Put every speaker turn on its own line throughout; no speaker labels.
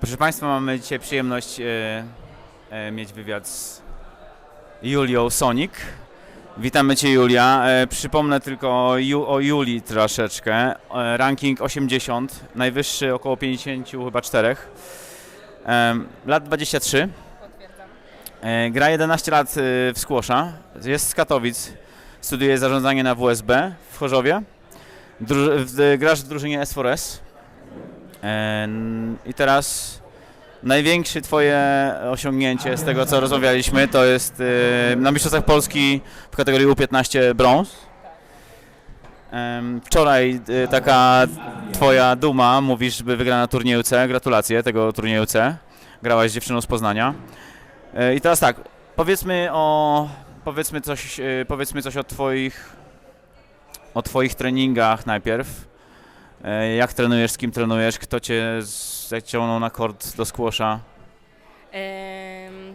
Proszę Państwa, mamy dzisiaj przyjemność e, e, mieć wywiad z Julią Sonik. Witamy Cię Julia. E, przypomnę tylko o, o Julii troszeczkę. Ranking 80, najwyższy około 50 chyba 4. E, lat 23.
Potwierdzam.
E, gra 11 lat w Skłosza. Jest z Katowic. Studiuje zarządzanie na WSB w Chorzowie. Dru- w, grasz w drużynie S4S. I teraz największe twoje osiągnięcie z tego co rozmawialiśmy to jest na Mistrzostwach Polski w kategorii U15 brąz. Wczoraj e, taka twoja duma, mówisz, by wygrana turnieju C. Gratulacje tego turnieju C. Grałaś z dziewczyną z Poznania. E, I teraz tak, powiedzmy o powiedzmy coś, e, powiedzmy coś o twoich o twoich treningach najpierw. E, Jak trenujesz, z kim trenujesz, kto cię zaciągnął na kort do skłosza?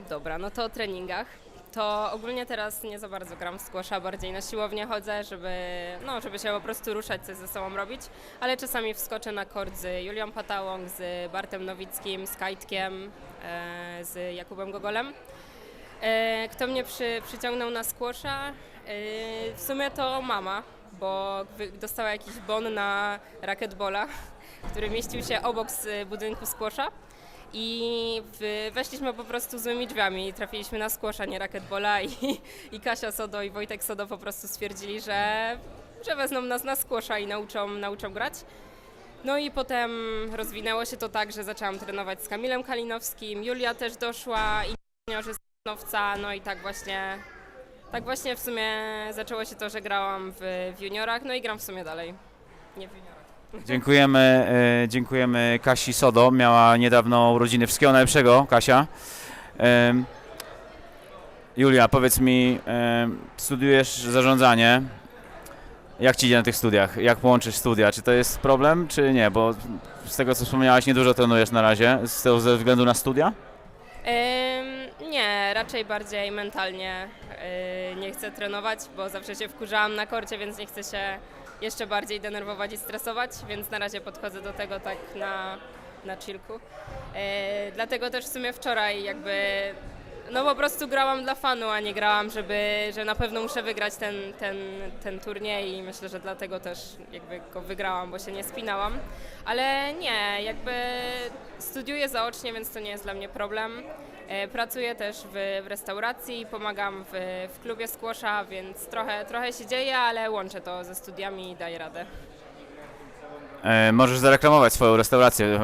Dobra, no to o treningach. To ogólnie teraz nie za bardzo gram w squasha, bardziej na siłownię chodzę, żeby, no, żeby się po prostu ruszać, coś ze sobą robić, ale czasami wskoczę na kort z Julią Patałą, z Bartem Nowickim, z Kajtkiem, e, z Jakubem Gogolem. E, kto mnie przy, przyciągnął na squasha? E, w sumie to mama, bo dostała jakiś bon na racketbola, który mieścił się obok z budynku squasha. I weszliśmy po prostu złymi drzwiami. Trafiliśmy na skłosza, nie rakietbola i, i Kasia Sodo i Wojtek Sodo po prostu stwierdzili, że, że wezmą nas na skłosza i nauczą, nauczą grać. No i potem rozwinęło się to tak, że zaczęłam trenować z Kamilem Kalinowskim, Julia też doszła i juniorzy z no i tak właśnie, tak właśnie w sumie zaczęło się to, że grałam w, w juniorach, no i gram w sumie dalej, nie w juniorach.
Dziękujemy, e, dziękujemy Kasi Sodo, miała niedawno urodziny. Wszystkiego najlepszego, Kasia. Julia, powiedz mi, studiujesz zarządzanie. Jak ci idzie na tych studiach? Jak połączysz studia? Czy to jest problem, czy nie? Bo z tego, co wspomniałaś, niedużo trenujesz na razie, z tego ze względu na studia?
Nie, raczej bardziej mentalnie nie chcę trenować, bo zawsze się wkurzałam na korcie, więc nie chcę się jeszcze bardziej denerwować i stresować, więc na razie podchodzę do tego tak na, na chillku. E, dlatego też w sumie wczoraj jakby no po prostu grałam dla fanu, a nie grałam, żeby, że na pewno muszę wygrać ten, ten, ten turniej i myślę, że dlatego też jakby go wygrałam, bo się nie spinałam. Ale nie, jakby studiuję zaocznie, więc to nie jest dla mnie problem. E, Pracuję też w, w restauracji, pomagam w, w klubie skłosza, więc trochę, trochę się dzieje, ale łączę to ze studiami i daję radę.
E, możesz zareklamować swoją restaurację.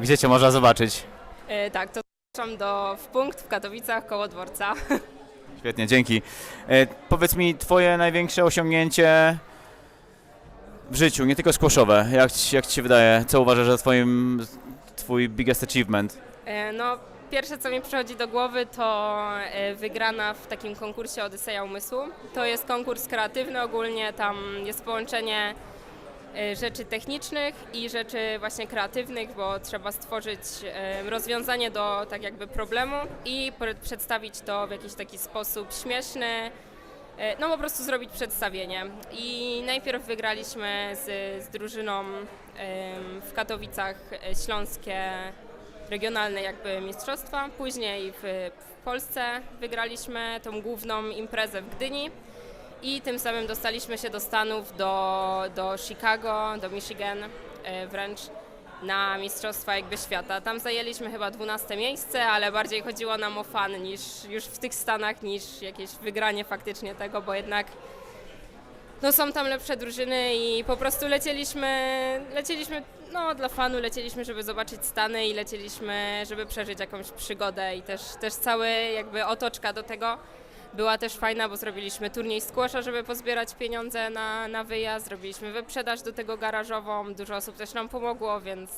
Gdzie cię można zobaczyć?
E, Tak, to zapraszam do w punkt w Katowicach koło dworca.
Świetnie, dzięki. E, powiedz mi, twoje największe osiągnięcie w życiu, nie tylko skłoszowe. Jak, ci- jak ci się wydaje? Co uważasz za twoim, twój biggest achievement?
E, No, pierwsze co mi przychodzi do głowy to e, wygrana w takim konkursie Odyseja Umysłu. To jest konkurs kreatywny ogólnie, tam jest połączenie rzeczy technicznych i rzeczy właśnie kreatywnych, bo trzeba stworzyć e, rozwiązanie do tak jakby problemu i przedstawić to w jakiś taki sposób śmieszny, E, No po prostu zrobić przedstawienie. I najpierw wygraliśmy z, z drużyną w Katowicach e, śląskie regionalne jakby mistrzostwa. Później w, w Polsce wygraliśmy tą główną imprezę w Gdyni. I tym samym dostaliśmy się do Stanów, do, do Chicago, do Michigan e, wręcz na Mistrzostwa jakby świata. Tam zajęliśmy chyba 12 miejsce, ale bardziej chodziło nam o fan niż już w tych Stanach, niż jakieś wygranie faktycznie tego, bo jednak no są tam lepsze drużyny i po prostu lecieliśmy, lecieliśmy no dla fanu, lecieliśmy, żeby zobaczyć Stany i lecieliśmy, żeby przeżyć jakąś przygodę i też, też cały jakby otoczka do tego była też fajna, bo zrobiliśmy turniej squasha, żeby pozbierać pieniądze na, na wyjazd, zrobiliśmy wyprzedaż do tego garażową, dużo osób też nam pomogło, więc,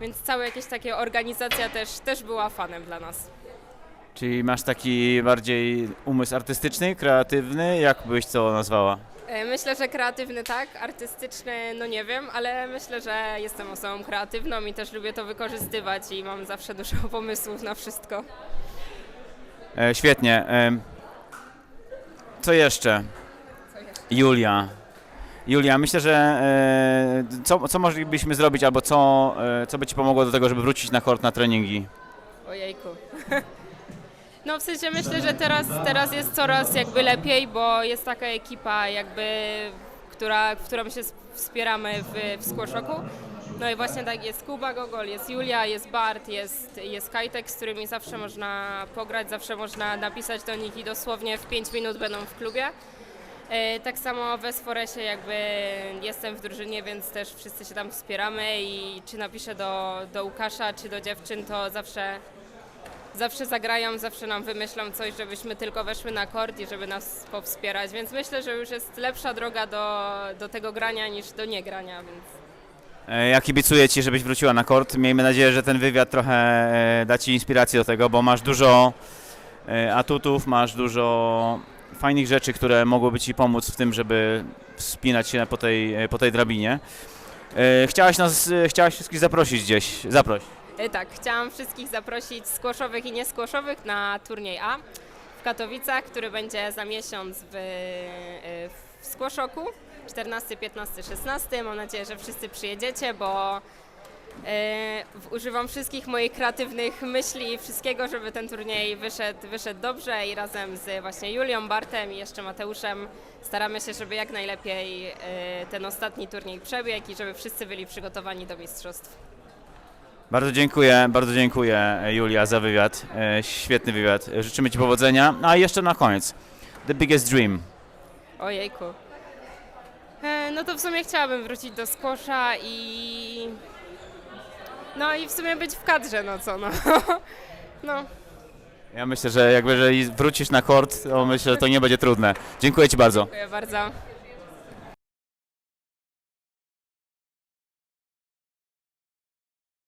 więc cała jakaś taka organizacja też, też była fanem dla nas.
Czyli masz taki bardziej umysł artystyczny, kreatywny? Jak byś to nazwała?
E, Myślę, że kreatywny tak, artystyczny no nie wiem, ale myślę, że jestem osobą kreatywną i też lubię to wykorzystywać i mam zawsze dużo pomysłów na wszystko.
E, świetnie. E, co jeszcze? Julia. Julia, myślę, że e, co, co moglibyśmy zrobić albo co, e, co by Ci pomogło do tego, żeby wrócić na kort na treningi?
Ojejku. No w sensie myślę, że teraz, teraz jest coraz jakby lepiej, bo jest taka ekipa jakby, która, w którą się wspieramy w, w Squashoku. No i właśnie tak jest Kuba Gogol, jest Julia, jest Bart, jest, jest Kajtek, z którymi zawsze można pograć, zawsze można napisać do nich i dosłownie w 5 minut będą w klubie. E, Tak samo w Esforesie jakby jestem w drużynie, więc też wszyscy się tam wspieramy i czy napiszę do, do Łukasza, czy do dziewczyn, to zawsze, zawsze zagrają, zawsze nam wymyślą coś, żebyśmy tylko weszły na kord i żeby nas powspierać, więc myślę, że już jest lepsza droga do, do tego grania niż do niegrania, więc
Ja kibicuję Ci, żebyś wróciła na kort. Miejmy nadzieję, że ten wywiad trochę e, da Ci inspirację do tego, bo masz dużo e, atutów, masz dużo fajnych rzeczy, które mogłyby Ci pomóc w tym, żeby wspinać się po tej, e, po tej drabinie. E, Chciałaś nas, e, chciałaś wszystkich zaprosić gdzieś. Zaproś.
E, Tak, chciałam wszystkich zaprosić skłoszowych i nieskłoszowych na turniej A Katowicach, który będzie za miesiąc w, e, w Skłoszoku 14, 15, 16. Mam nadzieję, że wszyscy przyjedziecie, bo w- używam wszystkich moich kreatywnych myśli i wszystkiego, żeby ten turniej wyszedł, wyszedł dobrze i razem z właśnie Julią, Bartem i jeszcze Mateuszem staramy się, żeby jak najlepiej e, ten ostatni turniej przebiegł i żeby wszyscy byli przygotowani do mistrzostw.
Bardzo dziękuję, bardzo dziękuję Julia za wywiad. E, Świetny wywiad. Życzymy Ci powodzenia. A jeszcze na koniec. The biggest dream.
Ojejku. E, no to w sumie chciałabym wrócić do skosza i... No i w sumie być w kadrze, no co no. No,
Ja myślę, że jak jeżeli wrócisz na kort, to myślę, że to nie będzie trudne. Dziękuję Ci bardzo.
dziękuję bardzo.